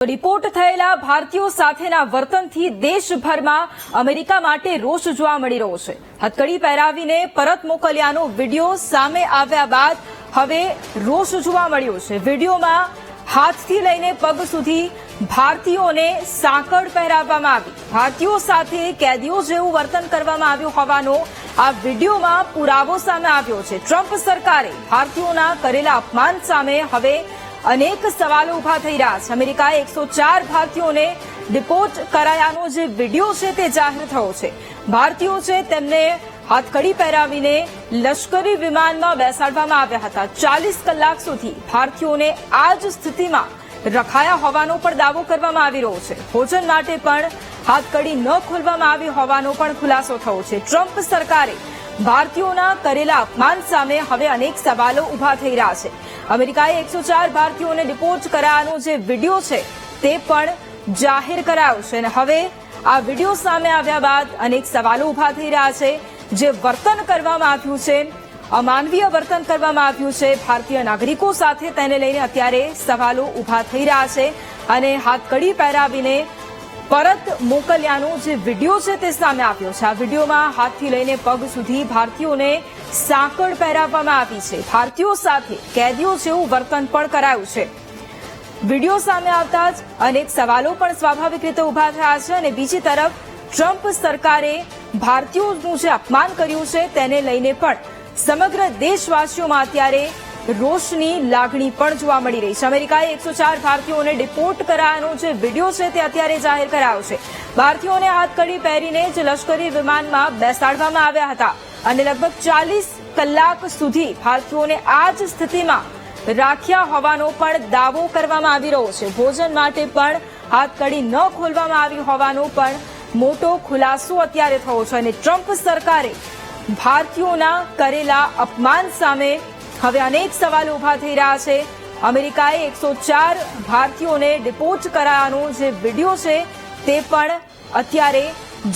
Report થયેલા ભારતીયો સાથેના વર્તનથી દેશભરમાં અમેરિકા માટે રોષ જોવા મળી રહ્યો છે. હથકડી પહેરાવીને પરત મોકલ્યાનો વીડિયો સામે આવ્યા બાદ હવે રોષ જોવા મળ્યો છે. વિડીયોમાં હાથથી લઈને પગ સુધી ભારતીયોને સાંકળ પહેરાવવામાં આવી. ભારતીયો સાથે કેદીઓ જેવું વર્તન કરવામાં આવ્યું હોવાનો આ વિડીયોમાં પુરાવો સામે આવ્યો છે. ટ્રમ્પ સરકારે ભારતીયોના કરેલા અપમાન સામે હવે અનેક સવાલો ઊભા થઈ રહ્યા છે. અમેરિકાએ એકસો ચાર ભારતીયોને ડિપોર્ટ કરાયાનો જે વીડિયો છે તે જાહેર થયો છે. ભારતીયો છે તેમને હાથકડી પહેરાવીને લશ્કરી વિમાનમાં બેસાડવામાં આવ્યા હતા. ચાલીસ કલાક સુધી ભારતીયોને આ જ સ્થિતિમાં રખાયા હોવાનો પણ દાવો કરવામાં આવી રહ્યો છે. ભોજન માટે પણ હાથકડી ન ખોલવામાં આવી હોવાનો પણ ખુલાસો થયો છે. ટ્રમ્પ સરકારે ભારતીયોના કરેલા અપમાન સામે હવે અનેક સવાલો ઊભા થઈ રહ્યા છે. અમેરિકાએ એકસો ચાર ભારતીયોને ડિપોર્ટ કરાયાનો જે વીડિયો છે તે પણ જાહેર કરાયો છે. અને હવે આ વીડિયો સામે આવ્યા બાદ અનેક સવાલો ઊભા થઈ રહ્યા છે જે વર્તન કરવામાં આવ્યું છે. અમાનવીય વર્તન કરવામાં આવ્યું છે. ભારતીય નાગરિકો સાથે તેને લઈને અત્યારે સવાલો ઊભા થઈ રહ્યા છે. અને હાથકડી પહેરાવીને પરત મોકલ્યાનો જે વીડિયો છે તે સામે આવ્યો છે. આ વિડીયોમાં હાથથી લઈને પગ સુધી ભારતીયોને સાંકળ પહેરાવવામાં આવી છે. ભારતીયો સાથે કેદીઓ જેવું વર્તન પણ કરાયું છે. વીડિયો સામે આવતા જ અનેક સવાલો પણ સ્વાભાવિક રીતે ઊભા થયા છે અને બીજી તરફ ટ્રમ્પ સરકારે ભારતીયોનું જે અપમાન કર્યું છે તેને લઈને પણ સમગ્ર દેશવાસીઓમાં અત્યારે રોષની લાગણી પણ જોવા મળી રહી છે. અમેરિકાએ એકસો ચાર ભારતીયોને ડિપોર્ટ કરાયાનો જે વીડિયો છે તે અત્યારે જાહેર કરાયો છે. ભારતીયોને હાથકડી પહેરીને જ લશ્કરી વિમાનમાં બેસાડવામાં આવ્યા હતા અને લગભગ ચાલીસ કલાક સુધી ભારતીયોને આ જ સ્થિતિમાં રાખ્યા હોવાનો પણ દાવો કરવામાં આવી રહ્યો છે. ભોજન માટે પણ હાથકડી ન ખોલવામાં આવી હોવાનો પણ મોટો ખુલાસો અત્યારે થયો છે અને ટ્રમ્પ સરકારે ભારતીયોના કરેલા અપમાન સામે હવે અનેક સવાલો ઊભા થઈ રહ્યા છે. અમેરિકાએ એકસો ચાર ભારતીયોને ડિપોર્ટ કરાયાનો જે વીડિયો છે તે પણ અત્યારે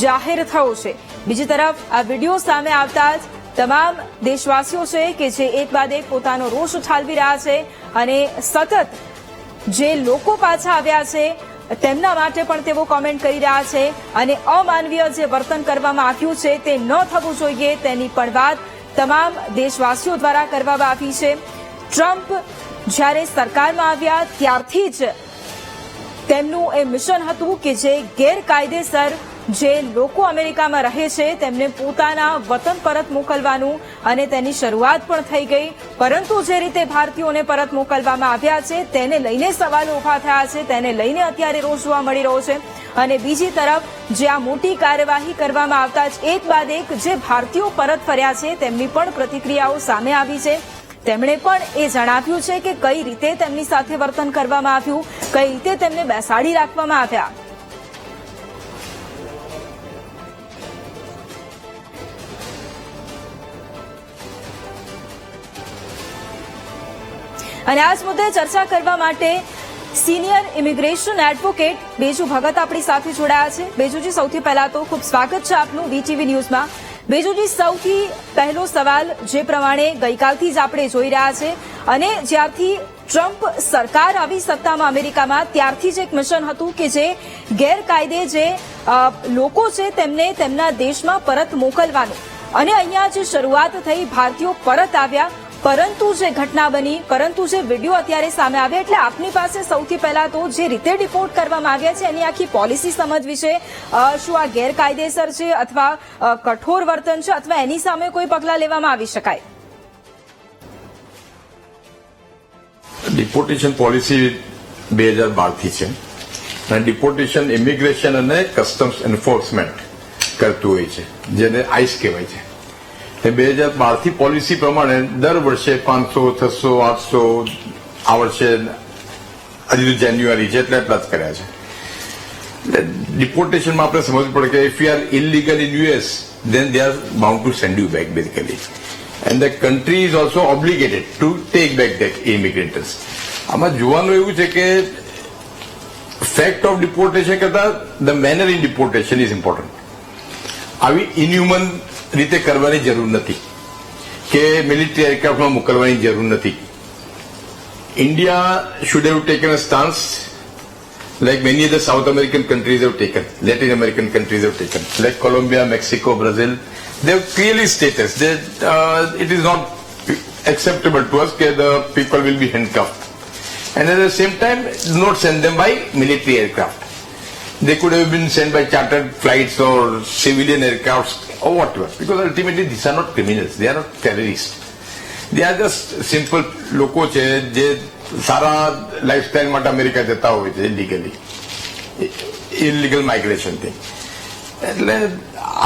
જાહેર થયો છે. બીજી તરફ, આ વીડિયો સામે આવતા જ તમામ દેશવાસીઓ છે કે જે એક બાદ એક પોતાનો રોષ ઠાલવી રહ્યા છે અને સતત જે લોકો પાછા આવ્યા છે, તેમના માટે પણ તેઓ કોમેન્ટ કરી રહ્યા છે અને અમાનવીય જે વર્તન કરવામાં આવ્યું છે તે ન થવું જોઈએ તેની પણ વાત તમામ દેશવાસીઓ દ્વારા કરવામાં આવી છે. ટ્રમ્પ જ્યારે સરકારમાં આવ્યા ત્યારથી જ તેમનું એ મિશન હતું કે જે ગેરકાયદેસર જે લોકો અમેરિકામાં રહે છે, તેમને પોતાના વતન પરત મોકલવાનું અને તેની શરૂઆત પણ થઈ ગઈ. પરંતુ જે રીતે ભારતીયોને પરત મોકલવામાં આવ્યા છે, તેને લઈને સવાલો ઊભા થયા છે, તેને લઈને અત્યારે રોષ જોવા મળી રહ્યો છે. અને બીજી તરફ, જે આ મોટી કાર્યવાહી કરવામાં આવતા જ એક બાદ એક જે ભારતીયો પરત ફર્યા છે, તેમની પણ પ્રતિક્રિયાઓ સામે આવી છે. તેમણે પણ એ જણાવ્યું છે કે કઈ રીતે તેમની સાથે વર્તન કરવામાં આવ્યું, કઈ રીતે તેમને બેસાડી રાખવામાં આવ્યા. અને આ જ મુદ્દે ચર્ચા કરવા માટે senior immigration advocate Beju Bhagat આપણી સાથે જોડાયા છે. બેજુજી, સૌથી પહેલા તો ખૂબ સ્વાગત છે આપનું વીટીવી ન્યૂઝમાં. બેજુજી, સૌથી પહેલો સવાલ જે પ્રમાણે ગઈકાલથી જ આપણે જોઈ રહ્યા છે અને જ્યારથી ટ્રમ્પ સરકાર આવી સત્તામાં અમેરિકામાં, ત્યારથી જ એક મિશન હતું કે જે ગેરકાયદે જે લોકો છે તેમને તેમના દેશમાં પરત મોકલવાનું. અને અહીંયા જે શરૂઆત થઈ, ભારતીયો પરત આવ્યા પરંતુ જે ઘટના બની, પરંતુ જે વીડિયો અત્યારે સામે આવ્યા, એટલે આપની પાસે સૌથી પહેલા તો જે રીતે રિપોર્ટ કરવામાં આવ્યા છે એની આખી પોલિસી સમજવી છે શું આ ગેરકાયદેસર છે અથવા કઠોર વર્તન છે અથવા એની સામે કોઈ પગલાં લેવામાં આવી શકાય? ડિપોર્ટેશન પોલિસી બે હજાર બારથી છે. અને ડિપોર્ટેશન, ઇમિગ્રેશન અને કસ્ટમ્સ એન્ફોર્સમેન્ટ કરતું હોય છે, જેને આઈસ કહેવાય છે. એ બે હજાર બારથી પોલિસી પ્રમાણે દર વર્ષે પાંચસો, છસો, આઠસો આ વર્ષે હજી તો જાન્યુઆરી છે, એટલે એટલા જ કર્યા છે એટલે ડિપોર્ટેશનમાં આપણે સમજવું પડે કે if you are illegal in US then they are bound to send you back, basically. And the country is also obligated to take back that immigrants. આમાં જોવાનું એવું છે કે ફેક્ટ ઓફ ડિપોર્ટેશન કરતા the manner in deportation is important આવી inhuman રીતે કરવાની જરૂર નથી કે મિલિટરી એરક્રાફ્ટમાં મોકલવાની જરૂર નથી India should have taken a stance like many other South American countries have taken, Latin American countries have taken, like Colombia, Mexico, Brazil. They have clearly stated that uh, it is not acceptable to us that the people will be handcuffed. And at the same time, not send them by military aircraft. They could have been sent by chartered flights or civilian aircrafts or whatever. Because ultimately these are not criminals, they are not terrorists. They are just simple લોકો છે જે સારા lifestyle માટે America જતા હોય છે illegally illegal માઇગ્રેશનથી એટલે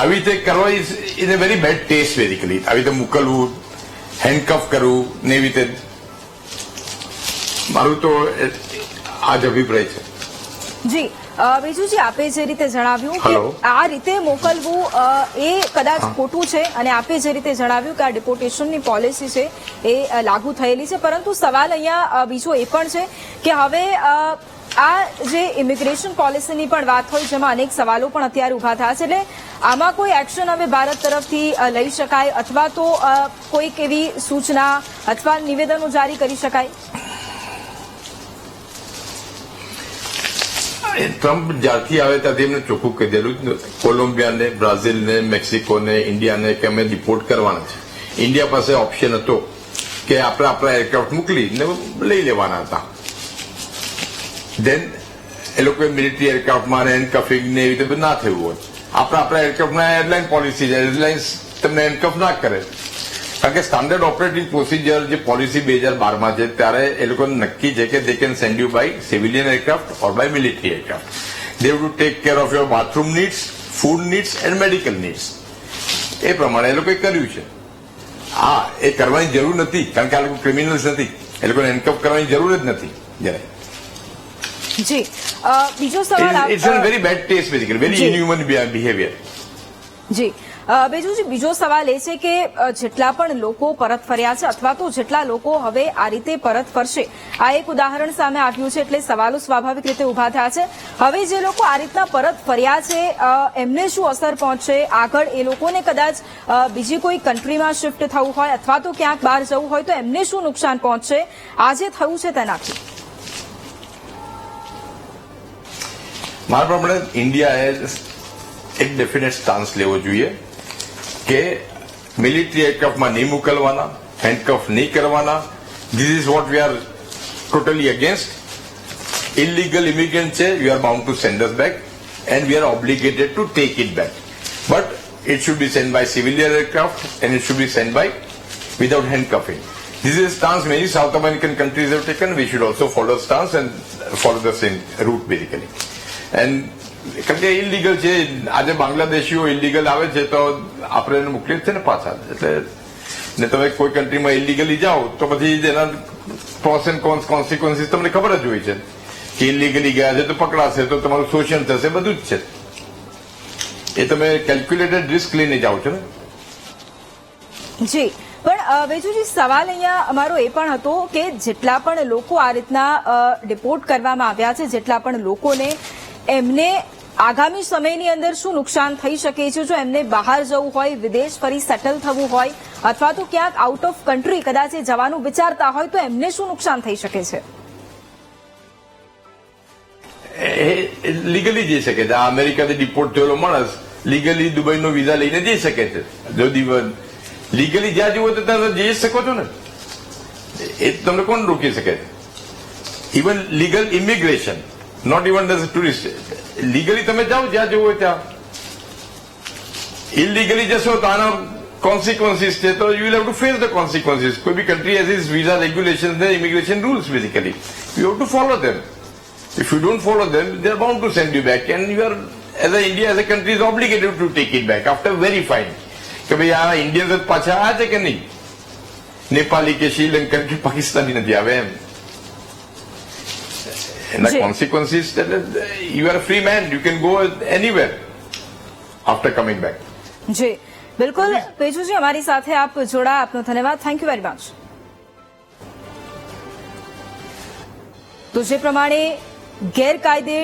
આવી રીતે કરવા is a very bad taste basically આવી રીતે મોકલવું હેન્ડકફ કરવું ને એવી રીતે. મારું તો આ જ અભિપ્રાય છે. જી બીજુજી આપે જે રીતે જણાવ્યું કે આ રીતે મોકલવું એ કદાચ ખોટું છે અને આપે જે રીતે જણાવ્યું કે આ ડિપોર્ટેશનની પોલિસી છે એ લાગુ થયેલી છે. પરંતુ સવાલ અહીંયા બીજો એ પણ છે કે હવે આ જે ઇમિગ્રેશન પોલિસીની પણ વાત હોય જેમાં અનેક સવાલો પણ અત્યારે ઊભા થયા છે એટલે આમાં કોઈ એક્શન હવે ભારત તરફથી લઈ શકાય અથવા તો કોઈક એવી સૂચના અથવા નિવેદનો જારી કરી શકાય? ટ્રમ્પ જ્યારથી આવે ત્યાંથી એમને ચોખ્ખું કહી દેલું કોલંબિયાને, બ્રાઝિલને, મેક્સિકોને, ઇન્ડિયાને કે અમે રિપોર્ટ કરવાના છે. ઇન્ડિયા પાસે ઓપ્શન હતો કે આપણે આપણા એરક્રાફ્ટ મોકલીને લઈ લેવાના હતા. દેન એ લોકોએ મિલિટરી એરક્રાફ્ટમાં હેન્ડકફિંગ ને એવી રીતે ના થયું હોય. આપણા આપણા એરક્રાફ્ટના એરલાઇન પોલિસી છે. એરલાઇન્સ તમને હેન્ડકફ ના કરે. કારણ કે સ્ટાન્ડર્ડ ઓપરેટિંગ પ્રોસિજર જે પોલિસી બે હજાર બારમાં છે ત્યારે એ લોકોને નક્કી છે કે they can send you by civilian aircraft or by military aircraft they to take care of your bathroom needs food needs and medical needs એ પ્રમાણે એ લોકોએ કર્યું છે. હા એ કરવાની જરૂર નથી કારણ કે આ લોકો ક્રિમિનલ્સ નથી. એ લોકોને હેન્ડકફ કરવાની જરૂર જ નથી. જરાય. જી. બીજો સવાલ it's a very bad taste basically very inhuman behaviour જી. અ, બીજું સવાલ એ છે કે જેટલા પણ લોકો પરત ફર્યા છે અથવા તો જેટલા લોકો હવે આ રીતે પરત ફરશે આ એક ઉદાહરણ સામે આવ્યું છે એટલે સવાલો સ્વાભાવિક રીતે ઊભા થયા છે. હવે જે લોકો આ રીતના પરત ફર્યા છે એમને શું અસર પહોંચશે? આગળ એ લોકોને કદાચ બીજી કોઈ કન્ટ્રીમાં શિફ્ટ થવું હોય અથવા તો ક્યાંક બહાર જવું હોય તો એમને શું નુકસાન પહોંચશે? આજે થયું છે તેનાથી. મારા પ્રમાણે ઇન્ડિયાએ એક ડેફિનેટ સ્ટાન્સ લેવો જોઈએ. કે મિલિટરી એરક્રાફ્ટમાં નહીં મોકલવાના હેન્ડકફ નહીં કરવાના this is what we are totally against illegal immigrant છે you are bound to send us back and we are obligated to take it back but it should be sent by civilian aircraft and it should be sent by without handcuffing. This is a stance many South American countries have taken. We should also follow stance and follow the same route basically. And કારણ કે illegal છે આજે બાંગ્લાદેશીઓ illegal આવે છે, તો આપણે એને મોકલીએ છીએ ને પાછા. એટલે ને તમે કોઈ કન્ટ્રીમાં ઇલીગલી જાઓ, તો પછી એના પ્રોસ એન્ડ કોન્સ કોન્સિક્વન્સીસ તમને ખબર જ હોય છે. કે ઇલીગલી ગયા છે તો પકડાશે, તો તમારું શોષણ થશે, બધું જ છે. એ તમે કેલ્ક્યુલેટેડ રિસ્ક લઈને જાઓ છો ને? જી. પણ વેજુજી, સવાલ અહીંયા અમારો એ પણ હતો કે જેટલા પણ લોકો આ રીતના ડિપોર્ટ કરવામાં આવ્યા છે, જેટલા પણ લોકોને એમને આગામી સમયની અંદર શું નુકસાન થઈ શકે છે? જો એમને બહાર જવું હોય, વિદેશ ફરી સેટલ થવું હોય, અથવા તો ક્યાંક આઉટ ઓફ કન્ટ્રી કદાચ જવાનું વિચારતા હોય, તો એમને શું નુકસાન થઈ શકે છે? લીગલી જઈ શકે છે. અમેરિકાથી ડિપોર્ટ થયેલો માણસ લીગલી દુબઈનો વિઝા લઈને જઈ શકે છે. જો લીગલી જ્યાં જવું તો ત્યાં જઈ શકો છો ને. એ તમને કોણ રોકી શકે છે? Even legal immigration not even as tourist legally તમે જાઓ જ્યાં જવું હોય ત્યાં. ઇલીગલી જશો તો આના કોન્સિક્વન્સીસ છે તો you will have to face the consequences કોઈ બી country has is visa regulation ને immigration rules basically you have to follow them If you don't follow them, they are bound to send you back, and you are, as a India, as a country, is obligated to take it back after verifying. કે ભાઈ આ Indians જ પાછા આ છે કે નહીં નેપાળી કે શ્રીલંકન કે પાકિસ્તાની નથી આવે એમ એના that you are a free man. You can go anywhere after coming back. જી બિલકુલ પેજુજી અમારી સાથે આપ જોડા આપનો ધન્યવાદ થેન્ક યુ વેરી મચ તો જે પ્રમાણે ગેરકાયદે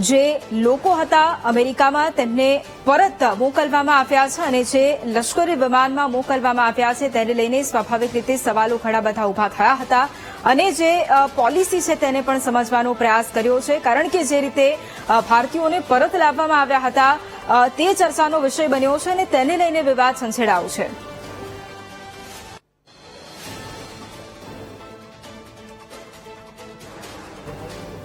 જે લોકો હતા અમેરિકામાં તેમને પરત મોકલવામાં આવ્યા છે અને જે લશ્કરી વિમાનમાં મોકલવામાં આવ્યા છે તેને લઈને સ્વાભાવિક રીતે સવાલો ઘણા બધા ઊભા થયા હતા અને જે પોલિસી છે તેને પણ સમજવાનો પ્રયાસ કર્યો છે. કારણ કે જે રીતે ભારતીયોને પરત લાવવામાં આવ્યા હતા તે ચર્ચાનો વિષય બન્યો છે અને તેને લઈને વિવાદ સંછેડાયો છે.